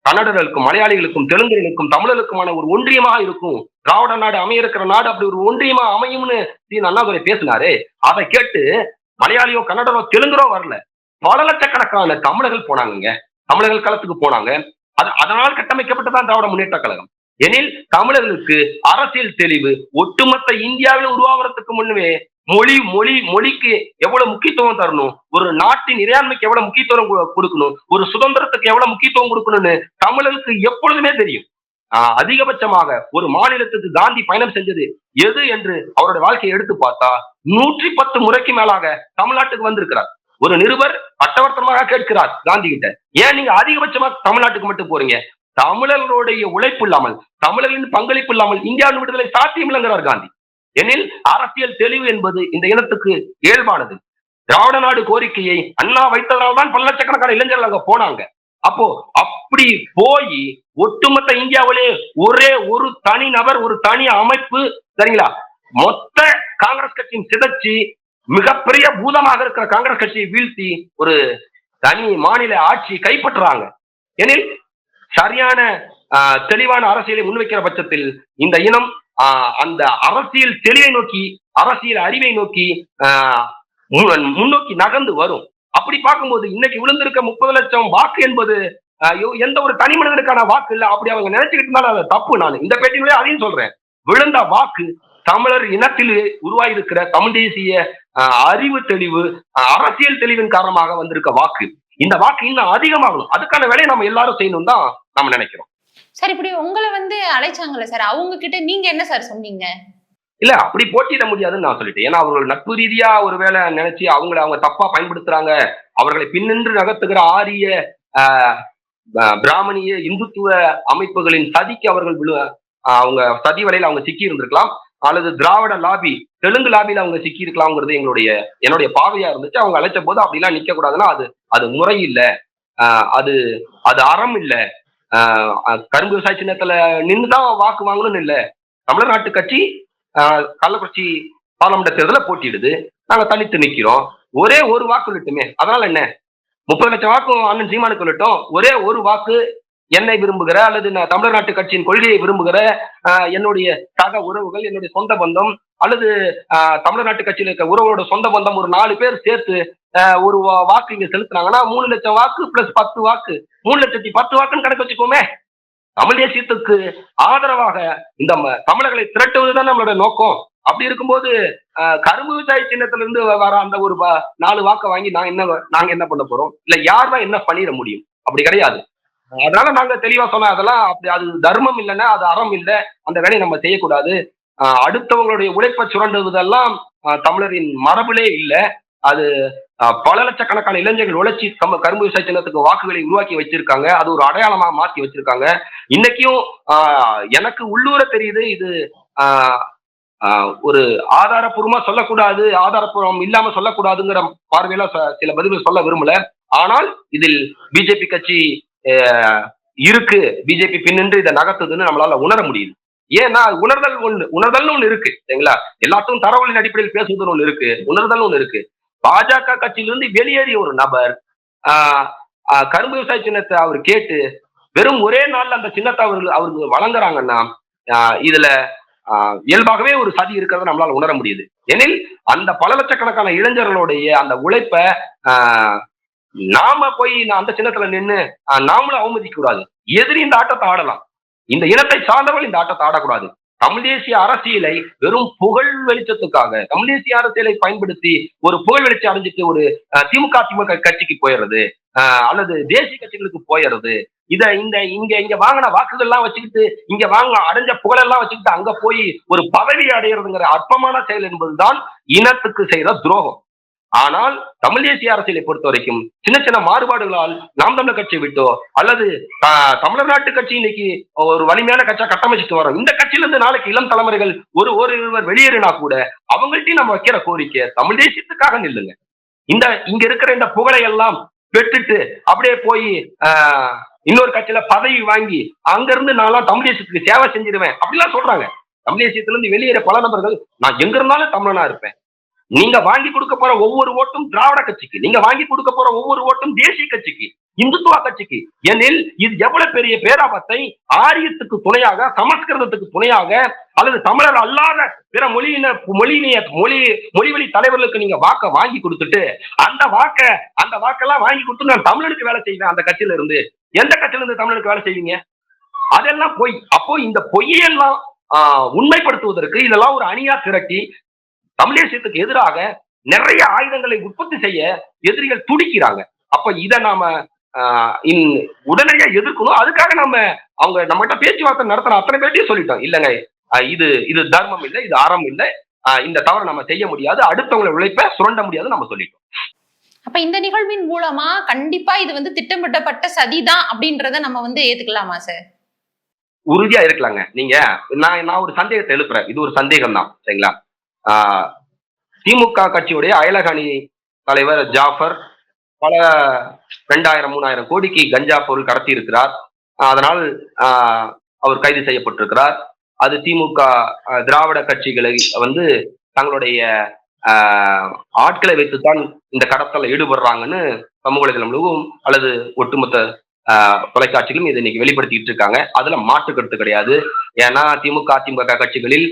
Speaker 2: கன்னடர்களுக்கும் மலையாளிகளுக்கும் தெலுங்கர்களுக்கும் தமிழர்களுக்குமான ஒரு ஒன்றியமாக இருக்கும். திராவிட நாடு அமைய இருக்கிற நாடு அப்படி ஒரு ஒன்றியமா அமையும்னு சி அண்ணாதுரை பேசினாரு. அதை கேட்டு மலையாளியோ கன்னடரோ தெலுங்குரோ வரல. பல லட்சக்கணக்கான தமிழர்கள் போனாங்கங்க. தமிழர்கள் களத்துக்கு போனாங்க. அது அதனால் கட்டமைக்கப்பட்டதான் திராவிட முன்னேற்ற கழகம். எனில் தமிழர்களுக்கு அரசியல் தெளிவு ஒட்டுமொத்த இந்தியாவில் உருவாகிறதுக்கு முன்னவே மொழி மொழி மொழிக்கு எவ்வளவு முக்கியத்துவம் தரணும்? ஒரு நாட்டின் இறையாண்மைக்கு எவ்வளவு முக்கியத்துவம் கொடுக்கணும்? ஒரு சுதந்திரத்துக்கு எவ்வளவு முக்கியத்துவம் கொடுக்கணும்னு தமிழர்களுக்கு எப்பொழுதுமே தெரியும். ஆஹ் அதிகபட்சமாக ஒரு மாநிலத்துக்கு காந்தி பயணம் செஞ்சது எது என்று அவருடைய வாழ்க்கையை எடுத்து பார்த்தா நூற்றி பத்து முறைக்கு மேலாக தமிழ்நாட்டுக்கு வந்திருக்கிறார். ஒரு நிருபர் பட்டவர்த்தமாக கேட்கிறார் காந்தி கிட்ட. ஏன் நீங்க அதிகபட்சமா தமிழ்நாட்டுக்கு மட்டும் போறீங்க? தமிழர்களுடைய உழைப்பு இல்லாமல் தமிழர்களின் பங்களிப்பு இல்லாமல் இந்தியாவின் விடுதலை சாத்தியம் இல்லைங்கிறார் காந்தி. எனில் அரசியல் தெளிவு என்பது இந்த இனத்துக்கு இயல்பானது. திராவிட நாடு கோரிக்கையை அண்ணா வைத்ததால் தான் பல லட்சக்கணக்கான இளைஞர்கள் அங்க போனாங்க. அப்போ அப்படி போய் ஒட்டுமொத்த இந்தியாவிலே ஒரே ஒரு தனி நபர் ஒரு தனி அமைப்பு சரிங்களா? மொத்த காங்கிரஸ் கட்சியும் சிதைச்சு மிகப்பெரிய பூதமாக இருக்கிற காங்கிரஸ் கட்சியை வீழ்த்தி ஒரு தனி மாநில ஆட்சி கைப்பற்றுறாங்க. எனில் சரியான ஆஹ், தெளிவான அரசியலை முன்வைக்கிற பட்சத்தில் இந்த இனம் ஆஹ், அந்த அரசியல் தெளிவை நோக்கி அரசியல் அறிவை நோக்கி முன்னோக்கி நகர்ந்து வரும். அப்படி பார்க்கும்போது இன்னைக்கு விழுந்திருக்க முப்பது லட்சம் வாக்கு என்பது எந்த ஒரு தனி மனிதனுக்கான வாக்கு இல்ல. அப்படி அவங்க நினைச்சுக்கிட்டு இருந்தாலும் அது தப்பு. நான் இந்த பேட்டியிலே அதையும் சொல்றேன். விழுந்த வாக்கு தமிழர் இனத்தில் உருவாயிருக்கிற தமிழ் தேசிய ஆஹ், அறிவு தெளிவு அரசியல் தெளிவின் காரணமாக வந்திருக்க வாக்கு. இந்த வாக்கு இன்னும் அதிகமாகணும். அதுக்கான வேலையை நம்ம எல்லாரும் செய்யணும் தான் நம்ம நினைக்கிறோம்.
Speaker 1: சார் இப்படி உங்களை வந்து அழைச்சாங்கல்ல சார் அவங்க கிட்ட நீங்க என்ன சார் சொன்னீங்க?
Speaker 2: இல்ல அப்படி போட்டியிட முடியாதுன்னு நான் சொல்லிட்டேன். ஏன்னா அவர்கள் நட்பு ரீதியா ஒரு வேலை நினைச்சு அவங்கள அவங்க தப்பா பயன்படுத்துறாங்க. அவர்களை பின்னின்று நகர்த்துகிற ஆரிய பிராமணிய இந்துத்துவ அமைப்புகளின் சதிக்கு அவர்கள் அவங்க சதி வலையில அவங்க சிக்கி இருந்திருக்கலாம். அல்லது திராவிட லாபி தெலுங்கு லாபியில அவங்க சிக்கி இருக்கலாம்ங்கிறது எங்களுடைய என்னுடைய பாவையா இருந்துச்சு. அவங்க அழைச்ச போது அப்படிலாம் நிக்க கூடாதுன்னா அது அது முறை இல்ல. அது அது அறம் இல்ல. கரும்பு விவசாய சின்னத்துல நின்று தான் வாக்கு வாங்கணும்னு இல்ல. தமிழ்நாட்டு கட்சி கள்ளக்குறிச்சி பாராளுமன்ற தேர்தலில் போட்டிடுது நாங்க தனித்து நிக்கிறோம். ஒரே ஒரு வாக்கு விட்டுமே அதனால என்ன? முப்பது லட்சம் வாக்கு அண்ணன் சீமானுக்கு விட்டோம் ஒரே ஒரு வாக்கு என்னை விரும்புகிற அல்லது நான் தமிழ்நாட்டு கட்சியின் கொள்கையை விரும்புகிற என்னுடைய சக உறவுகள் என்னுடைய சொந்த பந்தம் அல்லது ஆஹ் தமிழ்நாட்டு கட்சியில் இருக்க உறவோட சொந்த பந்தம் ஒரு நாலு பேர் சேர்த்து ஒரு வா- வாக்கு இங்க செலுத்தினாங்கன்னா மூணு லட்சம் வாக்கு பிளஸ் பத்து வாக்கு. மூணு லட்சத்தி பத்து வாக்குன்னு கணக்கு வச்சுக்கோமே. தமிழ் தேசியத்துக்கு ஆதரவாக இந்த தமிழர்களை திரட்டுவதுதான் நம்மளோட நோக்கம். அப்படி இருக்கும்போது ஆஹ், கரும்பு விவசாய சின்னத்துல இருந்து வர அந்த ஒரு வ- நாலு வாக்கை வாங்கி நான் என்ன நாங்க என்ன பண்ண போறோம்? இல்ல யார் தான் என்ன பண்ணிட முடியும்? அப்படி கிடையாது. அதனால நாங்க தெளிவா சொன்னோம் அதெல்லாம் அப்படி அது தர்மம் இல்லைன்னா அது அறம் இல்லை. அந்த வேலையை நம்ம செய்யக்கூடாது. அடுத்தவங்களுடைய உழைப்பை சுரண்டுவதெல்லாம் தமிழரின் மரபிலே இல்லை. அது பல லட்சக்கணக்கான இளைஞர்கள் உழைச்சி கம்ப கரும்பு விவசாய சின்னத்துக்கு வாக்குகளை உருவாக்கி வச்சிருக்காங்க. அது ஒரு அடையாளமா மாற்றி வச்சிருக்காங்க. இன்னைக்கும் எனக்கு உள்ளூர தெரியுது இது ஆஹ், ஒரு ஆதாரப்பூர்வமா சொல்லக்கூடாது ஆதாரப்பூர்வம் இல்லாம சொல்லக்கூடாதுங்கிற பார்வையில ச- சில பதில்கள் சொல்ல விரும்பல. ஆனால் இதில் பிஜேபி கட்சி இருக்கு. பிஜேபி பின்னின்று இதை நகர்த்துதுன்னு நம்மளால உணர முடியுது. ஏன்னா உணர்தல் ஒண்ணு. உணர்தல்னு ஒண்ணு இருக்கு. சரிங்களா? எல்லாத்துக்கும் தரவுகளின் அடிப்படையில் பேசுவதுன்னு ஒண்ணு இருக்கு. உணர்தல் ஒண்ணு இருக்கு. பாஜக கட்சியிலிருந்து வெளியேறிய ஒரு நபர் ஆஹ், ஆஹ், கரும்பு விவசாய சின்னத்தை அவர் கேட்டு வெறும் ஒரே நாள்ல அந்த சின்னத்தை அவர்கள் அவருக்கு வழங்குறாங்கன்னா ஆஹ், இதுல ஆஹ், இயல்பாகவே ஒரு சதி இருக்கிறத நம்மளால உணர முடியுது. எனில் அந்த பல லட்சக்கணக்கான இளைஞர்களுடைய அந்த உழைப்ப ஆஹ், நாம போய் நான் அந்த சின்னத்துல நின்று நாமளும் அவமதிக்க கூடாது. எதிரி இந்த ஆட்டத்தை ஆடலாம். இந்த இனத்தை சார்ந்தவர்கள் இந்த ஆட்டத்தை ஆடக்கூடாது. தமிழ் தேசிய அரசியலை வெறும் புகழ் வெளிச்சத்துக்காக தமிழ் தேசிய அரசியலை பயன்படுத்தி ஒரு புகழ் வெளிச்சம் அடைஞ்சிட்டு ஒரு அஹ், திமுக திமுக கட்சிக்கு போயிடுறது அஹ், அல்லது தேசிய கட்சிகளுக்கு போயிடுறது இத இந்த இங்க இங்க வாங்கின வாக்குகள் எல்லாம் வச்சுக்கிட்டு இங்க வாங்க அடைஞ்ச புகழெல்லாம் வச்சுக்கிட்டு அங்க போய் ஒரு பதவி அடையிறதுங்கிற அற்பமான செயல் என்பதுதான் இனத்துக்கு செய்யற துரோகம். ஆனால் தமிழ் தேசிய அரசியலை பொறுத்த வரைக்கும் சின்ன சின்ன மாறுபாடுகளால் நாம் தமிழர் கட்சியை விட்டோ அல்லது ஆஹ், தமிழர் நாட்டு கட்சி இன்னைக்கு ஒரு வலிமையான கட்சியா கட்டமைச்சிட்டு வரோம். இந்த கட்சியில இருந்து நாளைக்கு இளம் தலைமுறைகள் ஒரு ஒரு இருவர் வெளியேறினா கூட அவங்கள்ட்டையும் நம்ம வைக்கிற கோரிக்கை தமிழ் தேசியத்துக்காக நில்லுங்க. இந்த இங்க இருக்கிற இந்த புகழை எல்லாம் பெற்றுட்டு அப்படியே போய் இன்னொரு கட்சியில பதவி வாங்கி அங்க இருந்து நான்லாம் தமிழ் தேசியத்துக்கு சேவை செஞ்சிருவேன் அப்படிலாம் சொல்றாங்க. தமிழ் தேசியத்திலிருந்து வெளியேற பல நபர்கள் நான் எங்க இருந்தாலும் தமிழனா இருப்பேன். நீங்க வாங்கி கொடுக்க போற ஒவ்வொரு ஓட்டும் திராவிட கட்சிக்கு நீங்க வாங்கி கொடுக்க போற ஒவ்வொரு ஓட்டும் தேசிய கட்சிக்கு இந்துத்துவ கட்சிக்கு. எனில் இது எவ்வளவு பெரிய பேராபத்தை ஆரியத்துக்கு துணையாக சமஸ்கிருதத்துக்கு துணையாக அல்லது தமிழர் அல்லாத பிற மொழியின மொழியினைய மொழி மொழிவழி தலைவர்களுக்கு நீங்க வாக்க வாங்கி கொடுத்துட்டு அந்த வாக்க அந்த வாக்கெல்லாம் வாங்கி கொடுத்து நான் தமிழனுக்கு வேலை செய்வேன் அந்த கட்சியில இருந்து. எந்த கட்சியில இருந்து தமிழனுக்கு வேலை செய்வீங்க? அதெல்லாம் பொய். அப்போ இந்த பொய்யெல்லாம் ஆஹ், உண்மைப்படுத்துவதற்கு இதெல்லாம் ஒரு அணியா திரட்டி தமிழ் தேசியத்துக்கு எதிராக நிறைய ஆயுதங்களை உற்பத்தி செய்ய எதிரிகள் துடிக்கிறாங்க. அப்ப இதை நாம உடனடியா எதிர்க்கணும். அதுக்காக நம்ம அவங்க நம்மகிட்ட பேச்சுவார்த்தை நடத்தின அத்தனை பேர்ட்டையும் சொல்லிட்டோம். இல்லைங்க இது இது தர்மம் இல்லை இது அறம் இல்லை. இந்த தவறை நம்ம செய்ய முடியாது. அடுத்தவங்களை உழைப்ப சுரண்ட முடியாது நம்ம சொல்லிட்டோம்.
Speaker 1: அப்ப இந்த நிகழ்வின் மூலமா கண்டிப்பா இது வந்து திட்டமிட்டப்பட்ட சதிதான் அப்படின்றத நம்ம வந்து ஏத்துக்கலாமா சார்
Speaker 2: உறுதியா இருக்கலாங்க. நீங்க நான் நான் ஒரு சந்தேகத்தை எழுப்புறேன். இது ஒரு சந்தேகம் தான் சரிங்களா? திமுக கட்சியுடைய அயலக அணி தலைவர் ஜாஃபர் பல ரெண்டாயிரம் மூணாயிரம் கோடிக்கு கஞ்சா பொருள் கடத்தி இருக்கிறார் அதனால் ஆஹ், அவர் கைது செய்யப்பட்டிருக்கிறார். அது திமுக திராவிட கட்சிகளை வந்து தங்களுடைய ஆஹ், ஆட்களை வைத்துத்தான் இந்த கடத்தல ஈடுபடுறாங்கன்னு சமூக வலைதளம் முழுவதும் அல்லது ஒட்டுமொத்த தொலைக்காட்சிகளும் இதை இன்னைக்கு வெளிப்படுத்திட்டு இருக்காங்க. அதுல மாற்று கருத்து கிடையாது. ஏன்னா திமுக அதிமுக கட்சிகளில்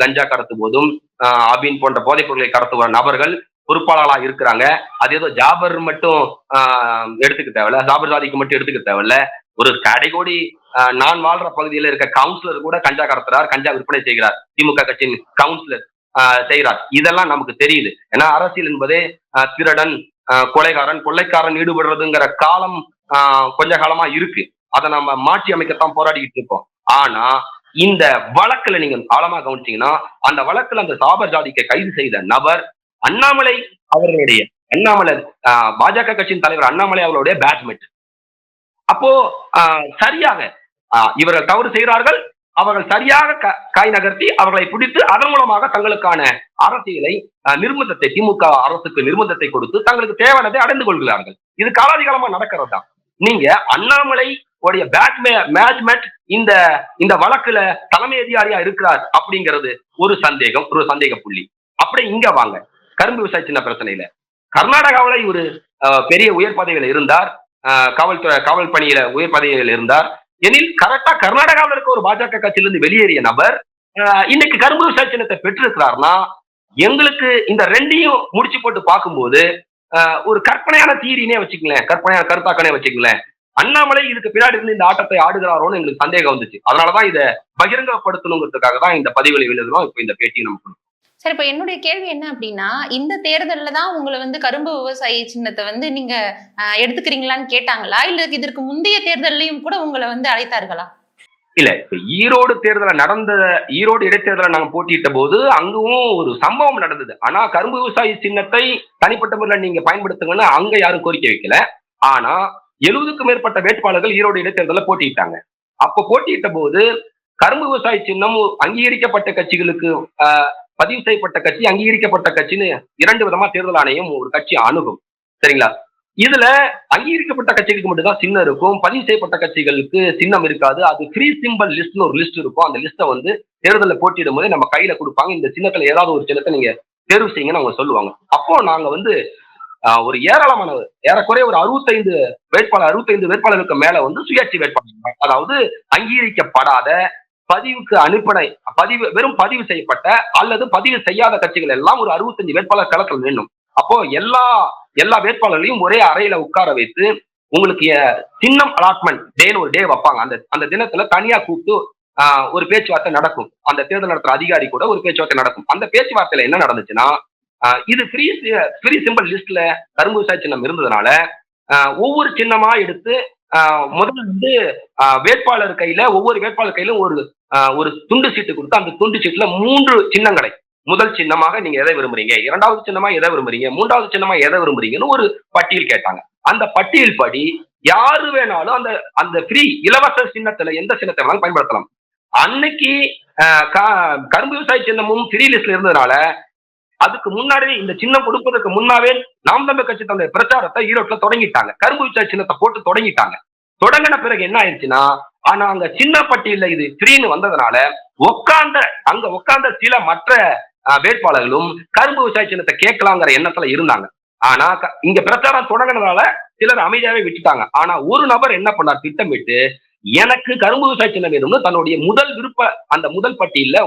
Speaker 2: கஞ்சா கடத்து போதும் ஆஹ், அபின் போன்ற போதைப் பொருட்களை கடத்துவ நபர்கள் பொறுப்பாளர்களா இருக்கிறாங்க. அது ஏதோ ஜாபர் மட்டும் ஆஹ், எடுத்துக்க தேவையில்ல. ஜாபர் சாதிக்கு மட்டும் எடுத்துக்க தேவையில்ல. ஒரு கடைகோடி நான் வாழ்ற பகுதியில இருக்க கவுன்சிலர் கூட கஞ்சா கடத்துறார் கஞ்சா விற்பனை செய்கிறார். திமுக கட்சியின் கவுன்சிலர் செய்கிறார். இதெல்லாம் நமக்கு தெரியுது. ஏன்னா அரசியல் என்பதே திருடன் கொலைகாரன் கொள்ளைக்காரன் ஈடுபடுறதுங்கிற காலம் கொஞ்ச காலமா இருக்கு. அதை நம்ம மாற்றி அமைக்கத்தான் போராடிக்கிட்டு இருக்கோம். ஆனா இந்த வழக்குல நீங்க ஆழமா கவனிச்சீங்கன்னா அந்த வழக்குல அந்த சாபர் ஜாதிக்கு கைது செய்த நபர் அண்ணாமலை அவர்களுடைய அண்ணாமலை பாஜக கட்சியின் தலைவர் அண்ணாமலை அவர்களுடைய பேட்ச்மெட் அப்போ ஆஹ், சரியாக ஆஹ், இவர்கள் தவறு செய்கிறார்கள். அவர்கள் சரியாக க- காய் நகர்த்தி அவர்களை பிடித்து அதன் மூலமாக தங்களுக்கான அரசியலை நிர்பந்தத்தை திமுக அரசுக்கு நிர்பந்தத்தை கொடுத்து தங்களுக்கு தேவையானதை அடைந்து கொள்கிறார்கள். இது காலாதிகாலமா நடக்கிறது தான் நீங்க அண்ணாமலை உடைய பேட் மேட்ச்மெண்ட் இந்த இந்த வழக்குல தலைமை அதிகாரியா இருக்கிறார் அப்படிங்கிறது ஒரு சந்தேகம் ஒரு சந்தேக புள்ளி அப்படி இங்க வாங்க. கரும்பு விவசாய சின்ன பிரச்சனையில. கர்நாடகாவில ஒரு பெரிய உயர் பதவியில இருந்தார். காவல்துறை காவல் பணியில உயர் பதவியில் இருந்தார். எனில் கரெக்டா கர்நாடகாவில் இருக்க ஒரு பாஜக கட்சியிலிருந்து வெளியேறிய நபர் இன்னைக்கு கரும்பு விவசாய சின்னத்தை பெற்றிருக்கிறார்னா எங்களுக்கு இந்த ரெண்டையும் முடிச்சு போட்டு பார்க்கும்போது ஒரு கற்பனையான தீரினே வச்சுக்கங்களேன். கற்பனையான கருத்தாக்கனே வச்சுக்கங்களேன். அண்ணாமலை இதுக்கு பின்னாடி இருந்து இந்த ஆட்டத்தை ஆடுகிறாரோன்னு எங்களுக்கு சந்தேகம் வந்துச்சு. அதனாலதான் இதை பகிரங்கப்படுத்தணுங்கிறதுக்காக தான் இந்த பதிவுகளை எழுதுறோம். இப்போ இந்த பேட்டியை நம்ம
Speaker 1: சரி இப்ப என்னுடைய கேள்வி என்ன அப்படின்னா இந்த தேர்தல்ல தான் உங்களை வந்து கரும்பு விவசாயி சின்னத்தை வந்து நீங்க எடுத்துக்கிறீங்களான்னு கேட்டாங்களா? இல்ல இதற்கு முந்தைய தேர்தல்லையும் கூட உங்களை வந்து அழைத்தார்களா?
Speaker 2: இல்ல இப்ப ஈரோடு தேர்தல நடந்த ஈரோடு இடைத்தேர்தலை நாங்க போட்டியிட்ட போது அங்கவும் ஒரு சம்பவம் நடந்தது. ஆனா கரும்பு விவசாயி சின்னத்தை தனிப்பட்ட முறையில் நீங்க பயன்படுத்துங்கன்னு அங்க யாரும் கோரிக்கை வைக்கல. ஆனா எழுபதுக்கும் மேற்பட்ட வேட்பாளர்கள் ஈரோடு இடைத்தேர்தலை போட்டியிட்டாங்க. அப்ப போட்டியிட்ட போது கரும்பு விவசாய சின்னம் அங்கீகரிக்கப்பட்ட கட்சிகளுக்கு ஆஹ், பதிவு செய்யப்பட்ட கட்சி அங்கீகரிக்கப்பட்ட கட்சின்னு இரண்டு விதமா தேர்தல் ஆணையம் ஒரு கட்சி அணுகும். சரிங்களா? இதுல அங்கீகரிக்கப்பட்ட கட்சிகளுக்கு மட்டும்தான் சின்னம் இருக்கும். பதிவு செய்யப்பட்ட கட்சிகளுக்கு சின்னம் இருக்காது. அது ஃப்ரீ சிம்பிள் லிஸ்ட்னு ஒரு லிஸ்ட் இருக்கும். அந்த லிஸ்ட்டை வந்து தேர்தலில் போட்டியிடும் போது நம்ம கையில கொடுப்பாங்க. இந்த சின்னத்துல ஏதாவது ஒரு சின்னத்தை நீங்க தேர்வு செய்யுங்கன்னு அவங்க சொல்லுவாங்க. அப்போ நாங்க வந்து ஆஹ், ஒரு ஏராளமான ஏறக்குறைய ஒரு அறுபத்தைந்து வேட்பாளர் அறுபத்தைந்து வேட்பாளருக்கு மேல வந்து சுயாட்சி வேட்பாளர் அதாவது அங்கீகரிக்கப்படாத பதிவுக்கு அனுப்பின பதிவு வெறும் பதிவு செய்யப்பட்ட அல்லது பதிவு செய்யாத கட்சிகள் எல்லாம் ஒரு அறுபத்தஞ்சு வேட்பாளர் களத்தில் வேண்டும் அப்போ எல்லா எல்லா வேட்பாளர்களையும் ஒரே அறையில உட்கார வைத்து உங்களுக்கு சின்னம் அலாட்மெண்ட் டேன்னு ஒரு டே வைப்பாங்க. அந்த அந்த தினத்துல தனியா கூப்பிட்டு ஒரு பேச்சுவார்த்தை நடக்கும். அந்த தேர்தல் நடத்துற அதிகாரி கூட ஒரு பேச்சுவார்த்தை நடக்கும். அந்த பேச்சுவார்த்தையில என்ன நடந்துச்சுன்னா இது ஃப்ரீ ஃப்ரீ சிம்பிள் லிஸ்ட்ல கரும்பு விவசாய சின்னம் இருந்ததுனால ஒவ்வொரு சின்னமா எடுத்து முதல்ல வந்து வேட்பாளர் கையில ஒவ்வொரு வேட்பாளர் கையிலும் ஒரு ஒரு துண்டு சீட்டு கொடுத்து அந்த துண்டு சீட்டுல மூன்று சின்னங்களை முதல் சின்னமாக நீங்க எதை விரும்புறீங்க? இரண்டாவது சின்னமா எதை விரும்புறீங்க? மூன்றாவது சின்னமா எதை விரும்புறீங்கன்னு ஒரு பட்டியல் கேட்டாங்க. அந்த பட்டியல் படி யாரு வேணாலும் அந்த அந்த ஃப்ரீ இலவச சின்னத்துல எந்த சின்னத்தை வேணாலும் பயன்படுத்தலாம். அன்னைக்கு ஆஹ், க- கரும்பு விவசாய சின்னமும் ஃப்ரீ லிஸ்ட்ல இருந்ததுனால அதுக்கு முன்னாடி இந்த சின்னம் கொடுப்பதற்கு முன்னாவே நாம் தமிழர் கட்சி தன்னுடைய பிரச்சாரத்தை ஈரோட்ல தொடங்கிட்டாங்க. கரும்பு விவசாய சின்னத்தை போட்டு தொடங்கிட்டாங்க. தொடங்கின பிறகு என்ன ஆயிடுச்சுன்னா ஆனா அங்க சின்ன பட்டியல இது ஃப்ரீன்னு வந்ததுனால உட்கார்ந்த அங்க உட்கார்ந்த சில மற்ற வேட்பாளர்களும் கரும்பு விவசாய சின்னத்தை கேட்கலாங்கிற எண்ணத்துல இருந்தாங்க. ஆனா இங்க பிரச்சாரம் தொடங்கினதால சிலர் அமைதியாவே விட்டுட்டாங்க. ஆனா ஒரு நபர் என்ன பண்ணார்? திட்டமிட்டு எனக்கு கரும்பு விவசாய சின்னம் வேணும்னு தன்னுடைய முதல் விருப்ப அந்த முதல் பட்டியல்ல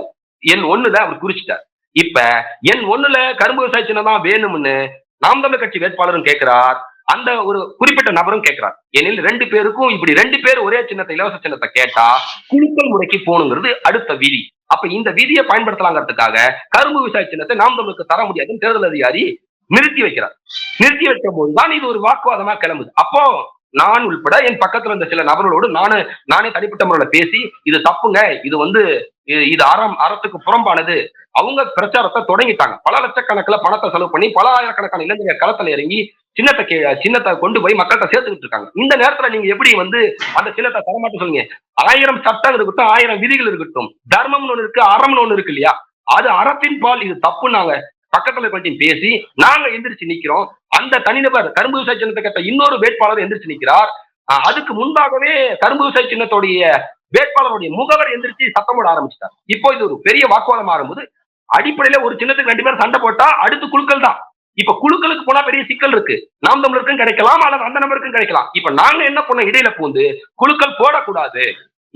Speaker 2: என் ஒண்ணுல அவர் குறிச்சிட்டார். இப்ப என் ஒண்ணுல கரும்பு விவசாய சின்னம் தான் வேணும்னு நாம் தமிழ் கட்சி வேட்பாளரும் கேட்கிறார். அந்த ஒரு குறிப்பிட்ட நபரும் கேட்கிறார். எனில் ரெண்டு பேருக்கும் இப்படி ரெண்டு பேர் ஒரே சின்னத்தை இலவச சின்னத்தை கேட்டா குழுக்கள் முறைக்கு போகணுங்கிறது அடுத்த விதி. அப்ப இந்த விதியை பயன்படுத்தலாங்கிறதுக்காக கரும்பு விவசாய சின்னத்தை நாம் நம்மளுக்கு தர முடியாதுன்னு தேர்தல் அதிகாரி நிறுத்தி வைக்கிறார். நிறுத்தி வைக்கும் போதுதான் இது ஒரு வாக்குவாதமா கிளம்புது. அப்போ நான் உள்பட என் பக்கத்துல இருந்த சில நபர்களோடு நானு நானே தனிப்பட்ட முறையில பேசி இது தப்புங்க இது வந்து இது- இது அறம் அறத்துக்கு புறம்பானது. அவங்க பிரச்சாரத்தை தொடங்கிட்டாங்க. பல லட்சக்கணக்குல பணத்தை செலவு பண்ணி பல ஆயிரக்கணக்கான இளைஞர்கள் களத்துல இறங்கி சின்னத்தை கே சின்னத்தை கொண்டு போய் மக்கள்கிட்ட சேர்த்துக்கிட்டு இருக்காங்க. இந்த நேரத்துல நீங்க எப்படி வந்து அந்த சின்னத்தை தரமாட்ட சொல்லுங்க ஆயிரம் சட்டம் இருக்கட்டும் ஆயிரம் விதிகள் இருக்கட்டும். தர்மம்னு ஒண்ணு இருக்கு அறம்னு ஒண்ணு இருக்கு இல்லையா? அது அறத்தின் பால் இது தப்புன்னாங்க. பக்கத்துல கொஞ்சம் பேசி நாங்க எந்திரிச்சு நிக்கிறோம். அந்த தனிநபர் கரும்பு விவசாய சின்னத்தை இன்னொரு வேட்பாளர் எந்திரிச்சு நிற்கிறார். அதுக்கு முன்பாகவே கரும்பு விவசாய சின்னத்துடைய வேட்பாளருடைய முகவர் எந்திரிச்சு சத்தம் போட ஆரம்பிச்சிட்டார். இப்போ இது ஒரு பெரிய வாக்குவாதம் ஆகும்போது அடிப்படையில ஒரு சின்னத்துக்கு ரெண்டு பேரும் சண்டை போட்டா அடுத்து குழுக்கள் தான். இப்ப குழுக்களுக்கு போனா பெரிய சிக்கல் இருக்கு. நாம் தமிழருக்கும் கிடைக்கலாம் அல்லது அந்த நபருக்கும் கிடைக்கலாம். இப்ப நாங்க என்ன பண்ணோம்? இடையில பூந்து குழுக்கள் போடக்கூடாது.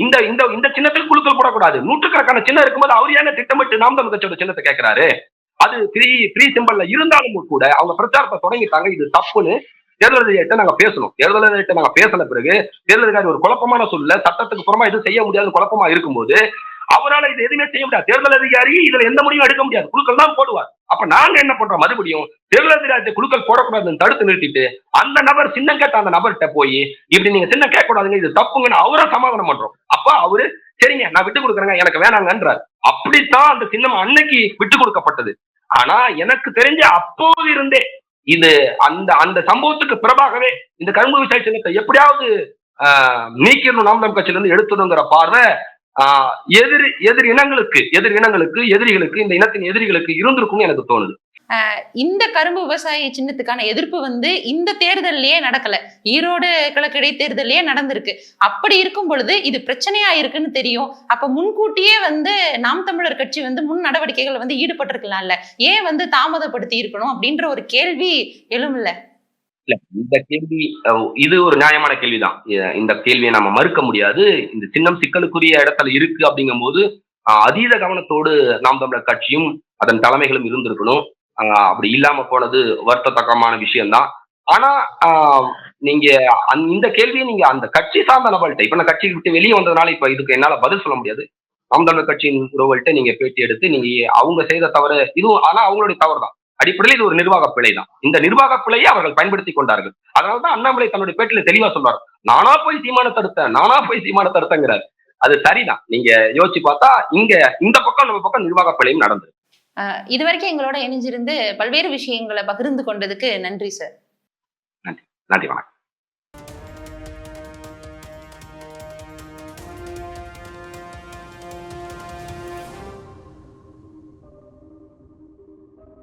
Speaker 2: இந்த இந்த இந்த சின்னத்தில் குழுக்கள் போடக்கூடாது. நூற்றுக்கணக்கான சின்னம் இருக்கும்போது அவர் ஏன் திட்டமிட்டு நாம் தமிழ் கட்சியோட சின்னத்தை கேட்கிறாரு? அது த்ரீ த்ரீ சிம்பிள்ல இருந்தாலும் கூட அவங்க பிரச்சாரத்தை தொடங்கிட்டாங்க. இது தப்புன்னு தேர்தல் அதிகாரிகிட்ட நாங்க பேசணும். தேர்தல் அதிகாரிகிட்ட நாங்க பேசின பிறகு தேர்தல் அதிகாரி ஒரு குழப்பமான சூழ்நிலை சட்டத்துக்கு புறமா எதுவும் செய்ய முடியாத குழப்பமா இருக்கும்போது அவரால் இது எதுவுமே செய்ய முடியாது. தேர்தல் அதிகாரி இதுல எந்த முடிவும் எடுக்க முடியாது. குழுக்கள் தான் போடுவார். அப்ப நாங்க என்ன பண்றோம்? மறுபடியும் தேர்தல் அதிகாரத்தை குழுக்கள் போடக்கூடாதுன்னு தடுத்து நிறுத்திட்டு அந்த நபர் சின்னம் கேட்ட அந்த நபர்கிட்ட போய் இப்படி நீங்க சின்னம் கேட்கக்கூடாதுங்க இது தப்புங்கன்னு அவரை சமாதானம் பண்றோம். அப்ப அவரு சரிங்க நான் விட்டு கொடுக்குறேங்க எனக்கு வேணாங்கன்றார். அப்படித்தான் அந்த சின்னம் அன்னைக்கு விட்டு கொடுக்கப்பட்டது. ஆனா எனக்கு தெரிஞ்ச அப்போது இருந்தே இது அந்த அந்த சம்பவத்துக்கு பிறபாகவே இந்த கரும்பு விவசாய சின்னத்தை எப்படியாவது ஆஹ், நீக்கிடணும் நாம் நம் கட்சியில இருந்து எடுத்துடுங்கிற பார்வை ஆஹ், எதிர் எதிர் இனங்களுக்கு எதிர் இனங்களுக்கு எதிரிகளுக்கு இந்த இனத்தின் எதிரிகளுக்கு இருந்திருக்கும்னு எனக்கு தோணுது.
Speaker 1: இந்த கரும்பு விவசாய சின்னத்துக்கான எதிர்ப்பு வந்து இந்த தேர்தல்லயே நடக்கல. ஈரோடு கிழக்கு இடைத்தேர்தலையே நடந்திருக்கு. அப்படி இருக்கும் பொழுது இது பிரச்சனையா இருக்குன்னு தெரியும். அப்ப முன்கூட்டியே வந்து நாம் தமிழர் கட்சி வந்து முன் நடவடிக்கைகள் வந்து ஈடுபட்டிருக்கலாம்ல. ஏன் வந்து தாமதப்படுத்தி இருக்கணும் அப்படின்ற ஒரு கேள்வி எழும்ல?
Speaker 2: இல்ல இந்த கேள்வி இது ஒரு நியாயமான கேள்விதான். இந்த கேள்வியை நம்ம மறுக்க முடியாது. இந்த சின்னம் சிக்கலுக்குரிய இடத்துல இருக்கு அப்படிங்கும்போது போது அதீத கவனத்தோடு நாம் தமிழர் கட்சியும் அதன் தலைமைகளும் இருந்திருக்கணும். அப்படி இல்லாம போனது வருத்தத்தக்கமான விஷயம்தான். ஆனா நீங்க இந்த கேள்வியை நீங்க அந்த கட்சி சார்ந்த நபர்கிட்ட இப்ப நான் கட்சி விட்டு வெளியே வந்ததுனால இப்ப இதுக்கு என்னால பதில் சொல்ல முடியாது. நாம் தமிழர் கட்சியின் உறவுகள்கிட்ட நீங்க பேட்டி எடுத்து நீங்க அவங்க செய்த தவறு இதுவும் ஆனா அவங்களுடைய தவறு தான் அடிப்படையில் இது ஒரு நிர்வாக பிழை தான் இந்த நிர்வாக பிழையை அவர்கள் பயன்படுத்தி கொண்டார்கள். அதனாலதான் அண்ணாமலை தன்னுடைய பேட்டில தெளிவா சொல்றாரு. நானா போய் சீமான தடுத்தேன் நானா போய் சீமான தடுத்தங்கிறார் அது சரிதான். நீங்க யோசிச்சு பார்த்தா இங்க இந்த பக்கம் நம்ம பக்கம் நிர்வாக பிழையும் நடந்தது
Speaker 1: இது வரைக்கும் எங்களோட இணைஞ்சிருந்து பல்வேறு விஷயங்களை பகிர்ந்து கொண்டதுக்கு நன்றி சார்.
Speaker 2: நன்றி வணக்கம்.